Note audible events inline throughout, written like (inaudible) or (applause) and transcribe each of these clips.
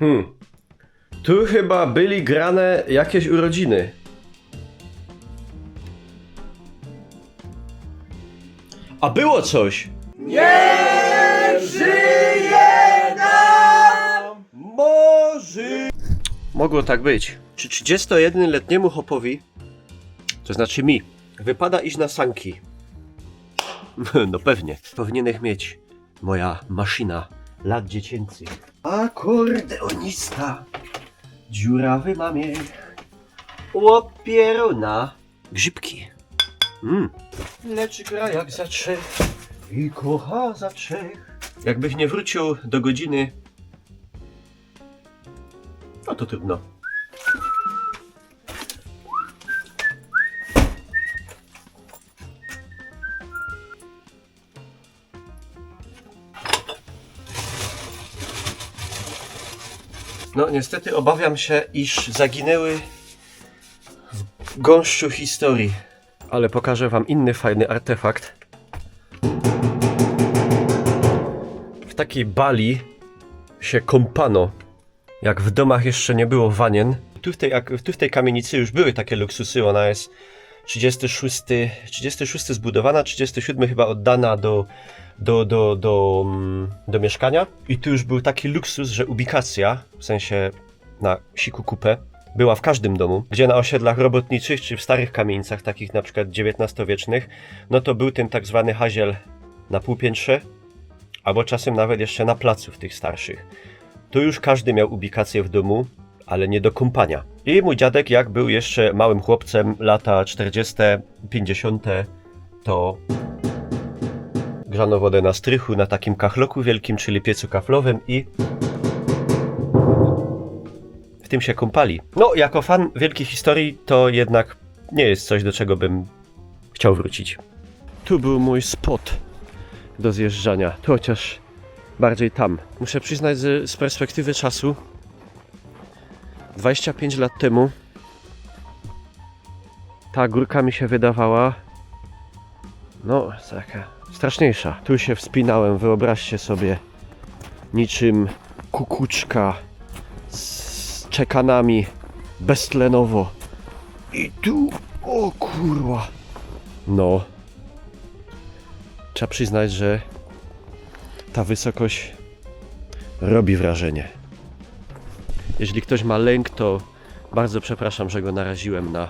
Hmm. Tu chyba byli grane jakieś urodziny. A było coś! Może! Mogło tak być. Czy 31-letniemu hopowi, to znaczy mi, wypada iść na sanki? (laughs) No pewnie. Powinieneś mieć moja maszyna lat dziecięcych. Akordeonista, dziurawy mamie, łopieruna, grzybki. Mm. Lecz gra jak za trzech i kocha za trzech. Jakbyś nie wrócił do godziny, no to trudno. No niestety obawiam się, iż zaginęły w gąszczu historii. Ale pokażę wam inny fajny artefakt. W takiej bali się kąpano, jak w domach jeszcze nie było wanien. Tu w tej, tu w tej kamienicy już były takie luksusy, ona jest 36, 36 zbudowana, 37 chyba oddana do, do, do, do, mm, do mieszkania. I tu już był taki luksus, że ubikacja, w sensie na siku kupę, była w każdym domu, gdzie na osiedlach robotniczych czy w starych kamienicach, takich na przykład XIX-wiecznych, no to był ten tak zwany haziel na półpiętrze, albo czasem nawet jeszcze na placu w tych starszych. Tu już każdy miał ubikację w domu, ale nie do kąpania. I mój dziadek, jak był jeszcze małym chłopcem, lata 40., 50., to grzano wodę na strychu, na takim kachloku wielkim, czyli piecu kaflowym i w tym się kąpali. No, jako fan wielkiej historii, to jednak nie jest coś, do czego bym chciał wrócić. Tu był mój spot do zjeżdżania, to chociaż bardziej tam. Muszę przyznać, że z perspektywy czasu 25 lat temu ta górka mi się wydawała no, taka straszniejsza. Tu się wspinałem, wyobraźcie sobie, niczym kukuczka z czekanami beztlenowo. I tu, o kurwa. No. Trzeba przyznać, że ta wysokość robi wrażenie. Jeśli ktoś ma lęk, to bardzo przepraszam, że go naraziłem na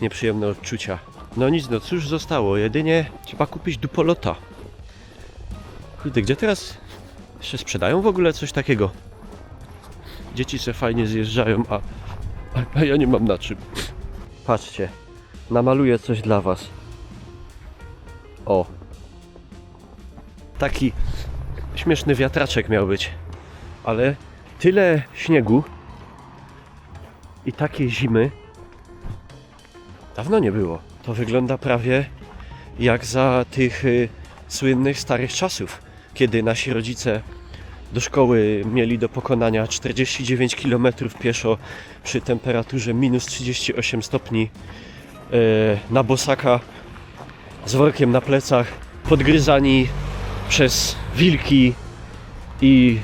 nieprzyjemne odczucia. No nic, no cóż zostało? Jedynie trzeba kupić dupolota. Kurde, gdzie teraz się sprzedają w ogóle coś takiego? Dzieci se fajnie zjeżdżają, a, a ja nie mam na czym. Patrzcie, namaluję coś dla was. O. Taki śmieszny wiatraczek miał być. Ale tyle śniegu i takiej zimy dawno nie było. To wygląda prawie jak za tych y, słynnych starych czasów, kiedy nasi rodzice do szkoły mieli do pokonania 49 km pieszo przy temperaturze minus 38 stopni e, na bosaka z workiem na plecach, podgryzani przez wilki i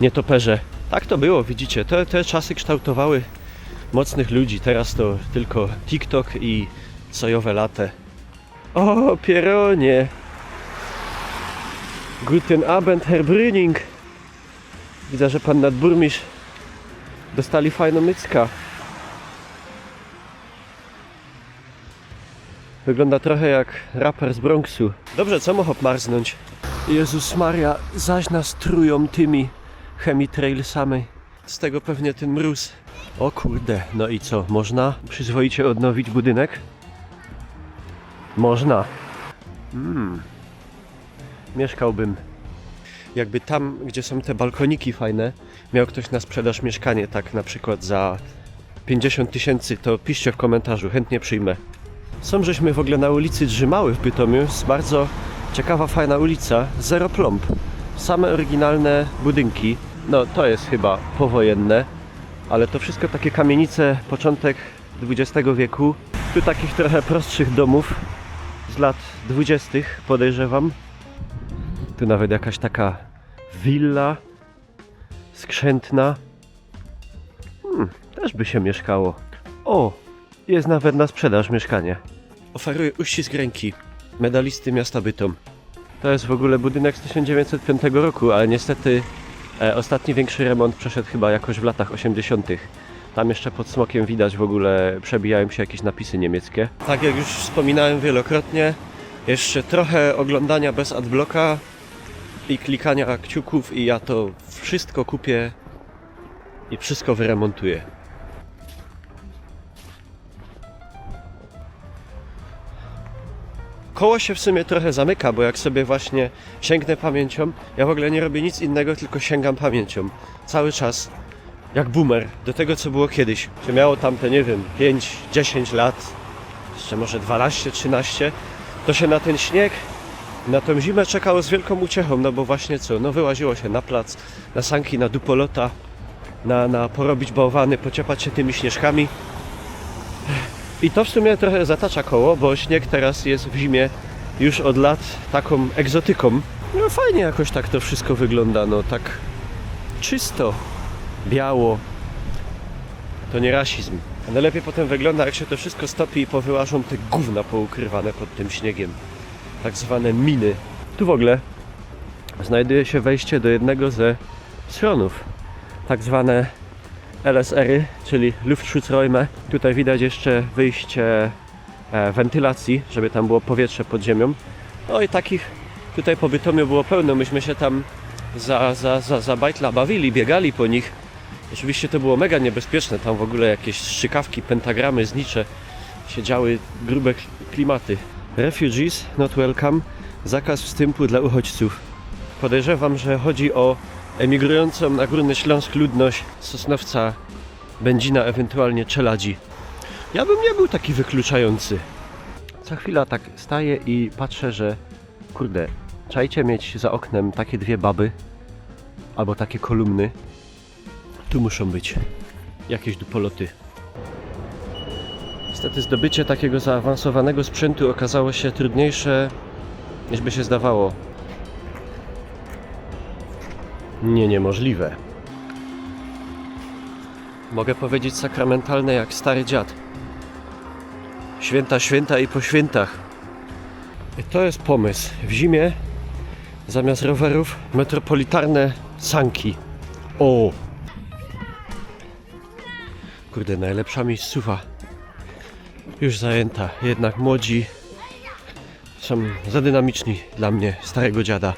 nietoperze. Tak to było, widzicie. Te, te czasy kształtowały mocnych ludzi. Teraz to tylko TikTok i sojowe late. O, pieronie! Guten Abend, Herr Brüning. Widzę, że pan nadburmistrz dostali fajną mycka. Wygląda trochę jak raper z Bronxu. Dobrze, co mógł marznąć? Jezus Maria, zaś nas trują tymi chemitrailsami. Z tego pewnie ten mróz. O kurde, no i co, można przyzwoicie odnowić budynek? Można. Mm. Mieszkałbym. Jakby tam, gdzie są te balkoniki fajne, miał ktoś na sprzedaż mieszkanie, tak na przykład za 50 tysięcy, to piszcie w komentarzu, chętnie przyjmę. Są żeśmy w ogóle na ulicy Drzymały w Bytomiu, jest bardzo ciekawa, fajna ulica, zero plomb. Same oryginalne budynki, no to jest chyba powojenne, ale to wszystko takie kamienice, początek XX wieku. Tu takich trochę prostszych domów z lat 20. podejrzewam. Tu nawet jakaś taka willa skrzętna. Hmm, też by się mieszkało. O, jest nawet na sprzedaż mieszkanie. Oferuje uścisk ręki medalisty miasta Bytom. To jest w ogóle budynek z 1905 roku, ale niestety ostatni większy remont przeszedł chyba jakoś w latach 80. Tam jeszcze pod smokiem widać w ogóle przebijają się jakieś napisy niemieckie. Tak jak już wspominałem wielokrotnie, jeszcze trochę oglądania bez adblocka i klikania kciuków i ja to wszystko kupię i wszystko wyremontuję. Koło się w sumie trochę zamyka, bo jak sobie właśnie sięgnę pamięcią, ja w ogóle nie robię nic innego, tylko sięgam pamięcią. Cały czas. Jak boomer, do tego co było kiedyś. Czy miało tam te, nie wiem, 5, 10 lat, jeszcze może 12, 13, to się na ten śnieg, na tą zimę czekało z wielką uciechą, no bo właśnie co, no wyłaziło się na plac, na sanki, na dupolota, na, na porobić bałwany, pociepać się tymi śnieżkami. I to w sumie trochę zatacza koło, bo śnieg teraz jest w zimie już od lat taką egzotyką. No fajnie jakoś tak to wszystko wygląda, no tak czysto, biało. To nie rasizm. A najlepiej potem wygląda, jak się to wszystko stopi i powyłażą te gówna poukrywane pod tym śniegiem. Tak zwane miny. Tu w ogóle znajduje się wejście do jednego ze schronów. Tak zwane LSR-y, czyli Luftschutzräume. Tutaj widać jeszcze wyjście e, wentylacji, żeby tam było powietrze pod ziemią. No i takich tutaj po Bytomiu było pełno. Myśmy się tam za, za, za, za bajtla bawili, biegali po nich. Oczywiście to było mega niebezpieczne. Tam w ogóle jakieś strzykawki, pentagramy znicze. Siedziały grube kli- klimaty. Refugees not welcome. Zakaz wstępu dla uchodźców. Podejrzewam, że chodzi o emigrującą na Górny Śląsk ludność Sosnowca, Będzina, ewentualnie Czeladzi. Ja bym nie był taki wykluczający. Co chwila tak staję i patrzę, że kurde, czajcie mieć za oknem takie dwie baby albo takie kolumny. Tu muszą być jakieś dupoloty. Niestety zdobycie takiego zaawansowanego sprzętu okazało się trudniejsze niż by się zdawało. Nie niemożliwe. Mogę powiedzieć sakramentalne jak stary dziad. Święta, święta i po świętach. I to jest pomysł. W zimie zamiast rowerów metropolitarne sanki. O! Kurde, najlepsza miejscowa. Już zajęta. Jednak młodzi są za dynamiczni dla mnie, starego dziada.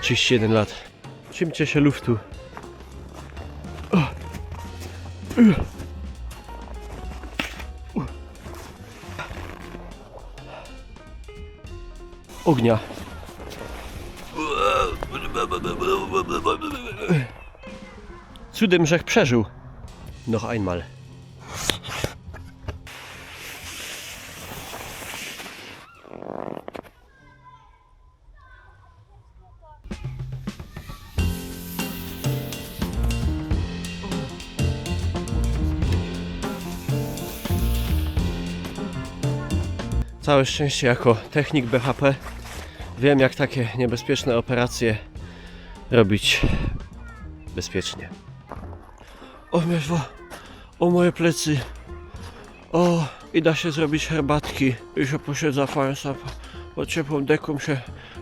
31 lat. Czymcie się luftu. Ognia. Cudem, żech przeżył. Noch einmal. Całe szczęście jako technik BHP wiem jak takie niebezpieczne operacje robić bezpiecznie. O mierzwo, o moje plecy. O, i da się zrobić herbatki. I się posiedza fajna pod ciepłą deką się,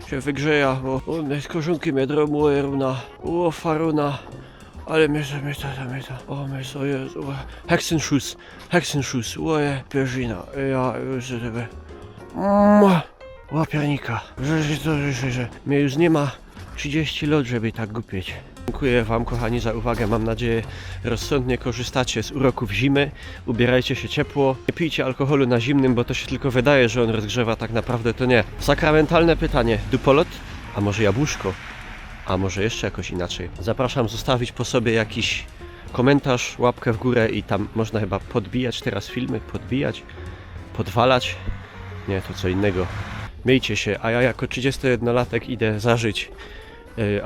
się wygrzeja, bo o, mnie korzonki mnie dromuje runa. O, faruna. Ale to, mnie to. O, mnie to jest. O, Hexenschuss, Hexenschuss. Oje, pierzina. Ja już sobie. Mua. Łapianika. Że, że, że, że mnie już nie ma 30 lat, żeby tak głupieć. Dziękuję Wam kochani za uwagę. Mam nadzieję rozsądnie korzystacie z uroków zimy. Ubierajcie się ciepło. Nie pijcie alkoholu na zimnym, bo to się tylko wydaje, że on rozgrzewa. Tak naprawdę to nie. Sakramentalne pytanie. Dupolot? A może jabłuszko? A może jeszcze jakoś inaczej? Zapraszam zostawić po sobie jakiś komentarz, łapkę w górę i tam można chyba podbijać teraz filmy, podbijać, podwalać. Nie, to co innego. Miejcie się, a ja jako 31-latek idę zażyć y,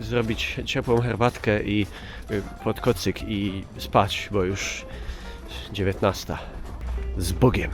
zrobić ciepłą herbatkę i y, pod kocyk i spać, bo już 19. Z Bogiem.